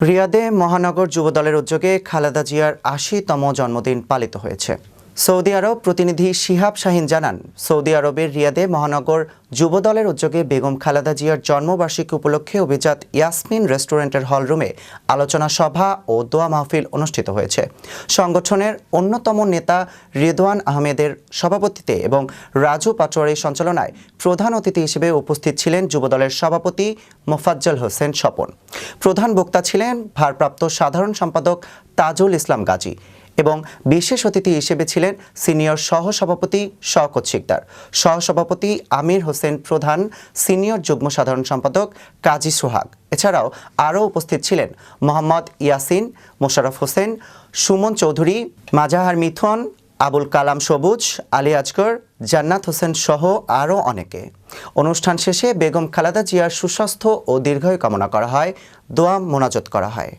রিয়াদে মহানগর যুবদলের উদ্যোগে খালেদা জিয়ার আশিতম জন্মদিন পালিত হয়েছে। সৌদি আরব প্রতিনিধি শিহাব শাহিন জানান, সৌদি আরবের রিয়াদে মহানগর যুবদলের উদ্যোগে বেগম খালেদা জিয়ার জন্মবার্ষিকী উপলক্ষে অভিজাত ইয়াসমিন রেস্টুরেন্টের হলরুমে আলোচনা সভা ও দোয়া মাহফিল অনুষ্ঠিত হয়েছে। সংগঠনের অন্যতম নেতা রিদওয়ান আহমেদের সভাপতিতে এবং রাজু পাটোয়ারির সঞ্চালনায় প্রধান অতিথি হিসেবে উপস্থিত ছিলেন যুবদলের সভাপতি মোফাজ্জল হোসেন স্বপন। প্রধান বক্তা ছিলেন ভারপ্রাপ্ত সাধারণ সম্পাদক তাজুল ইসলাম গাজী। এবং বিশেষ অতিথি হিসেবে ছিলেন সিনিয়র সহসভাপতি শওকত শিকদার। সহসভাপতি আমির হোসেন প্রধান, সিনিয়র যুগ্ম সাধারণ সম্পাদক কাজী সোহাগ। এছাড়াও আরও উপস্থিত ছিলেন মোহাম্মদ ইয়াসিন মোশাররফ হোসেন, সুমন চৌধুরী, মাজাহার মিথুন, আবুল কালাম সবুজ, আলী আজগর, জান্নাত হোসেন সহ আরও অনেকে। অনুষ্ঠান শেষে বেগম খালেদা জিয়ার সুস্বাস্থ্য ও দীর্ঘায়ু কামনা করা হয়, দোয়া মোনাজত করা হয়।